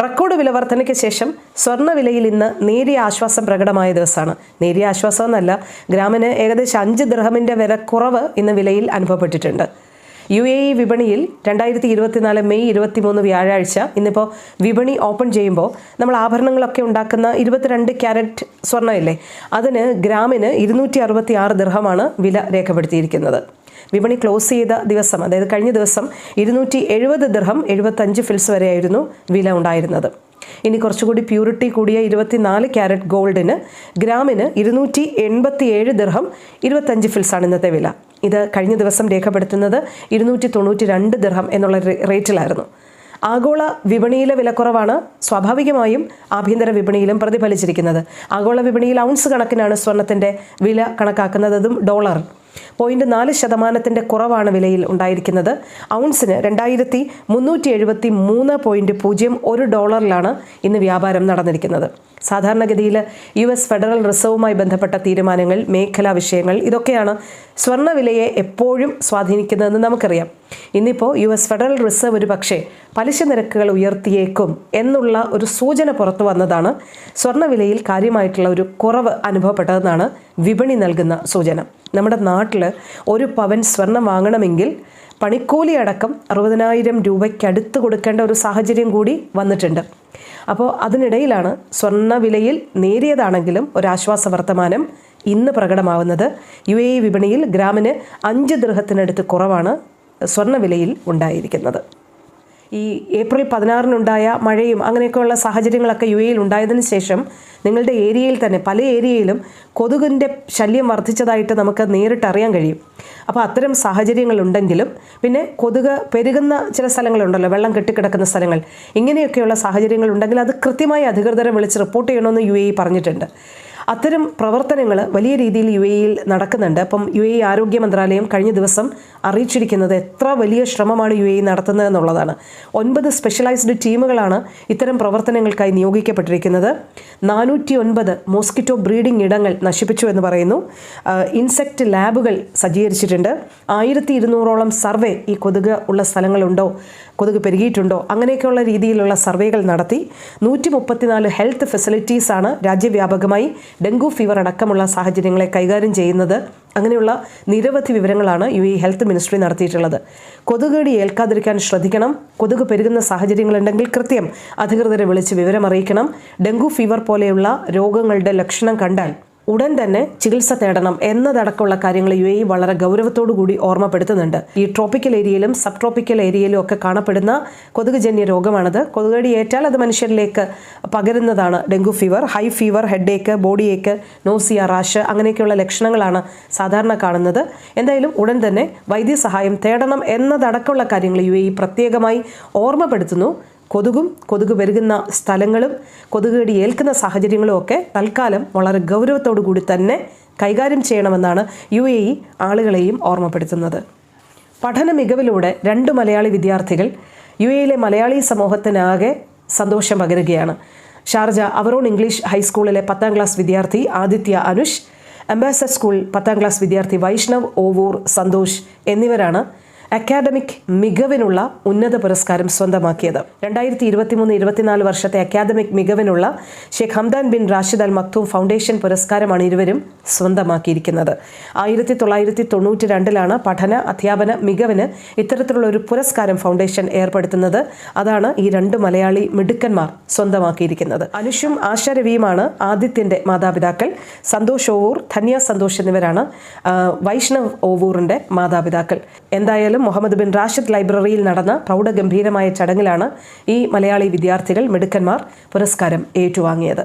Record വില വർധനയ്ക്ക് ശേഷം സ്വർണവിലയിൽ ഇന്ന് നേരിയ ആശ്വാസം പ്രകടമായ ദിവസമാണ്. നേരിയ ആശ്വാസം എന്നല്ല ഗ്രാമിന് ഏകദേശം അഞ്ച് ദൃഹമിന്റെ കുറവ് ഇന്ന് വിലയിൽ അനുഭവപ്പെട്ടിട്ടുണ്ട്. യു എ ഇ വിപണിയിൽ രണ്ടായിരത്തി ഇരുപത്തിനാല് മെയ് ഇരുപത്തിമൂന്ന് വ്യാഴാഴ്ച ഇന്നിപ്പോൾ വിപണി ഓപ്പൺ ചെയ്യുമ്പോൾ നമ്മൾ ആഭരണങ്ങളൊക്കെ ഉണ്ടാക്കുന്ന ഇരുപത്തിരണ്ട് ക്യാരറ്റ് സ്വർണമില്ലേ? അതിന് ഗ്രാമിന് ഇരുന്നൂറ്റി അറുപത്തി ആറ് ദൃഹമാണ് വില രേഖപ്പെടുത്തിയിരിക്കുന്നത്. വിപണി ക്ലോസ് ചെയ്ത ദിവസം അതായത് കഴിഞ്ഞ ദിവസം ഇരുന്നൂറ്റി എഴുപത് ദൃഹം എഴുപത്തഞ്ച് ഫിൽസ് വരെയായിരുന്നു വില ഉണ്ടായിരുന്നത്. ഇനി കുറച്ചുകൂടി പ്യൂരിറ്റി കൂടിയ ഇരുപത്തിനാല് ക്യാരറ്റ് ഗോൾഡിന് ഗ്രാമിന് ഇരുന്നൂറ്റി എൺപത്തി ഏഴ് ദിർഹം ഇരുപത്തഞ്ച് ഫിൽസാണ് ഇന്നത്തെ വില. ഇത് കഴിഞ്ഞ ദിവസം രേഖപ്പെടുത്തുന്നത് ഇരുന്നൂറ്റി തൊണ്ണൂറ്റി രണ്ട് ദിർഹം എന്നുള്ള റേറ്റിലായിരുന്നു. ആഗോള വിപണിയിലെ വിലക്കുറവാണ് സ്വാഭാവികമായും ആഭ്യന്തര വിപണിയിലും പ്രതിഫലിച്ചിരിക്കുന്നത്. ആഗോള വിപണിയിൽ ഔൺസ് കണക്കിനാണ് സ്വർണത്തിന്റെ വില കണക്കാക്കുന്നത് ഡോളർ. പോയിന്റ് നാല് ശതമാനത്തിന്റെ കുറവാണ് വിലയിൽ ഉണ്ടായിരിക്കുന്നത്. ഔൺസിന് രണ്ടായിരത്തി മുന്നൂറ്റി എഴുപത്തി മൂന്ന് പോയിന്റ് പൂജ്യം ഒരു ഡോളറിലാണ് ഇന്ന് വ്യാപാരം നടന്നിരിക്കുന്നത്. സാധാരണഗതിയിൽ യു എസ് ഫെഡറൽ റിസർവുമായി ബന്ധപ്പെട്ട തീരുമാനങ്ങൾ മേഖലാ വിഷയങ്ങൾ ഇതൊക്കെയാണ് സ്വർണവിലയെ എപ്പോഴും സ്വാധീനിക്കുന്നതെന്ന് നമുക്കറിയാം. ഇന്നിപ്പോൾ യു എസ് ഫെഡറൽ റിസർവ് ഒരു പക്ഷേ പലിശ നിരക്കുകൾ ഉയർത്തിയേക്കും എന്നുള്ള ഒരു സൂചന പുറത്തു വന്നതാണ് സ്വർണവിലയിൽ കാര്യമായിട്ടുള്ള ഒരു കുറവ് അനുഭവപ്പെട്ടതെന്നാണ് വിപണി നൽകുന്ന സൂചന. നമ്മുടെ നാട്ടിൽ ഒരു പവൻ സ്വർണം വാങ്ങണമെങ്കിൽ പണിക്കൂലി അടക്കം അറുപതിനായിരം രൂപയ്ക്കടുത്ത് കൊടുക്കേണ്ട ഒരു സാഹചര്യം കൂടി വന്നിട്ടുണ്ട്. അപ്പോൾ അതിനിടയിലാണ് സ്വർണവിലയിൽ നേരിയതാണെങ്കിലും ഒരാശ്വാസ വർത്തമാനം ഇന്ന് പ്രകടമാവുന്നത്. യു എ ഇ വിപണിയിൽ ഗ്രാമിന് അഞ്ച് ദൃഹത്തിനടുത്ത് കുറവാണ് സ്വർണവിലയിൽ ഉണ്ടായിരിക്കുന്നത്. ഈ ഏപ്രിൽ പതിനാറിനുണ്ടായ മഴയും അങ്ങനെയൊക്കെയുള്ള സാഹചര്യങ്ങളൊക്കെ യു എയിൽ ഉണ്ടായതിന് ശേഷം നിങ്ങളുടെ ഏരിയയിൽ തന്നെ പല ഏരിയയിലും കൊതുകിന്റെ ശല്യം വർദ്ധിച്ചതായിട്ട് നമുക്ക് നേരിട്ട് അറിയാൻ കഴിയും. അപ്പോൾ അത്തരം സാഹചര്യങ്ങളുണ്ടെങ്കിലും പിന്നെ കൊതുക് പെരുകുന്ന ചില സ്ഥലങ്ങളുണ്ടല്ലോ വെള്ളം കെട്ടിക്കിടക്കുന്ന സ്ഥലങ്ങൾ ഇങ്ങനെയൊക്കെയുള്ള സാഹചര്യങ്ങളുണ്ടെങ്കിൽ അത് കൃത്യമായി അധികൃതരെ വിളിച്ച് റിപ്പോർട്ട് ചെയ്യണമെന്ന് യു എ പറഞ്ഞിട്ടുണ്ട്. അത്തരം പ്രവർത്തനങ്ങൾ വലിയ രീതിയിൽ യു എയിൽ നടക്കുന്നുണ്ട്. അപ്പം യു എ ആരോഗ്യ മന്ത്രാലയം കഴിഞ്ഞ ദിവസം അറിയിച്ചിരിക്കുന്നത് എത്ര വലിയ ശ്രമമാണ് യു എ നടത്തുന്നത് എന്നുള്ളതാണ്. ഒൻപത് സ്പെഷ്യലൈസ്ഡ് ടീമുകളാണ് ഇത്തരം പ്രവർത്തനങ്ങൾക്കായി നിയോഗിക്കപ്പെട്ടിരിക്കുന്നത്. നാനൂറ്റി ഒൻപത് മോസ്കിറ്റോ ബ്രീഡിംഗ് ഇടങ്ങൾ നശിപ്പിച്ചു എന്ന് പറയുന്നു. ഇൻസെക്റ്റ് ലാബുകൾ സജ്ജീകരിച്ചിട്ടുണ്ട്. ആയിരത്തി ഇരുന്നൂറോളം സർവേ ഈ കൊതുക് ഉള്ള സ്ഥലങ്ങളുണ്ടോ കൊതുക് പെരുകിയിട്ടുണ്ടോ? അങ്ങനെയൊക്കെയുള്ള രീതിയിലുള്ള സർവേകൾ നടത്തി നൂറ്റി മുപ്പത്തിനാല് ഹെൽത്ത് ഫെസിലിറ്റീസാണ് രാജ്യവ്യാപകമായി ഡെങ്കു ഫീവർ അടക്കമുള്ള സാഹചര്യങ്ങളെ കൈകാര്യം ചെയ്യുന്നത്. അങ്ങനെയുള്ള നിരവധി വിവരങ്ങളാണ് യു ഇ ഹെൽത്ത് മിനിസ്ട്രി നടത്തിയിട്ടുള്ളത്. കൊതുകടി ഏൽക്കാതിരിക്കാൻ ശ്രദ്ധിക്കണം. കൊതുക് പെരുകുന്ന സാഹചര്യങ്ങളുണ്ടെങ്കിൽ കൃത്യം അധികൃതരെ വിളിച്ച് വിവരമറിയിക്കണം. ഡെങ്കു ഫീവർ പോലെയുള്ള രോഗങ്ങളുടെ ലക്ഷണം കണ്ടാൽ ഉടൻ തന്നെ ചികിത്സ തേടണം എന്നതടക്കമുള്ള കാര്യങ്ങൾ യു എ വളരെ ഗൗരവത്തോടു കൂടി ഓർമ്മപ്പെടുത്തുന്നുണ്ട്. ഈ ട്രോപ്പിക്കൽ ഏരിയയിലും സബ് ട്രോപ്പിക്കൽ ഏരിയയിലും ഒക്കെ കാണപ്പെടുന്ന കൊതുക് ജന്യ രോഗമാണത്. കൊതുകടി ഏറ്റാൽ അത് മനുഷ്യരിലേക്ക് പകരുന്നതാണ്. Dengue fever high fever headache body ache nausea rash അങ്ങനെയൊക്കെയുള്ള ലക്ഷണങ്ങളാണ് സാധാരണ കാണുന്നത്. എന്തായാലും ഉടൻ തന്നെ വൈദ്യസഹായം തേടണം എന്നതടക്കമുള്ള കാര്യങ്ങൾ യു എ പ്രത്യേകമായി ഓർമ്മപ്പെടുത്തുന്നു. കൊതുകും കൊതുക് പെരുകുന്ന സ്ഥലങ്ങളും കൊതുകടി ഏൽക്കുന്ന സാഹചര്യങ്ങളും ഒക്കെ തൽക്കാലം വളരെ ഗൗരവത്തോടു കൂടി തന്നെ കൈകാര്യം ചെയ്യണമെന്നാണ് യു എ ഇ ആളുകളെയും ഓർമ്മപ്പെടുത്തുന്നത്. പഠന മികവിലൂടെ രണ്ട് മലയാളി വിദ്യാർത്ഥികൾ യു എയിലെ മലയാളി സമൂഹത്തിനാകെ സന്തോഷം പകരുകയാണ്. ഷാർജ അവറോൺ ഇംഗ്ലീഷ് ഹൈസ്കൂളിലെ പത്താം ക്ലാസ് വിദ്യാർത്ഥി ആദിത്യ അനുഷ് അംബാസഡർ സ്കൂൾ പത്താം ക്ലാസ് വിദ്യാർത്ഥി വൈഷ്ണവ് ഓവൂർ സന്തോഷ് എന്നിവരാണ് അക്കാഡമിക് മികവിനുള്ള ഉന്നത പുരസ്കാരം സ്വന്തമാക്കിയത്. രണ്ടായിരത്തി ഇരുപത്തിമൂന്ന് ഇരുപത്തിനാല് വർഷത്തെ academic മികവിനുള്ള Sheikh Hamdan bin Rashid Al Maktoum Foundation പുരസ്കാരമാണ് ഇരുവരും സ്വന്തമാക്കിയിരിക്കുന്നത്. ആയിരത്തി തൊള്ളായിരത്തി തൊണ്ണൂറ്റി രണ്ടിലാണ് പഠന അധ്യാപന മികവിന് ഇത്തരത്തിലുള്ള ഒരു പുരസ്കാരം ഫൗണ്ടേഷൻ ഏർപ്പെടുത്തുന്നത്. അതാണ് ഈ രണ്ട് മലയാളി മിടുക്കന്മാർ സ്വന്തമാക്കിയിരിക്കുന്നത്. അനുഷും ആശ രവിയുമാണ് ആദിത്യന്റെ മാതാപിതാക്കൾ. സന്തോഷ് ഓവൂർ ധന്യ സന്തോഷ് എന്നിവരാണ് വൈഷ്ണവ് ഓവൂറിന്റെ മാതാപിതാക്കൾ. എന്തായാലും മുഹമ്മദ് ബിൻ റാഷിദ് ലൈബ്രറിയിൽ നടന്ന പ്രൗഢഗംഭീരമായ ചടങ്ങിലാണ് ഈ മലയാളി വിദ്യാർത്ഥികൾ മിടുക്കന്മാർ പുരസ്കാരം ഏറ്റുവാങ്ങിയത്.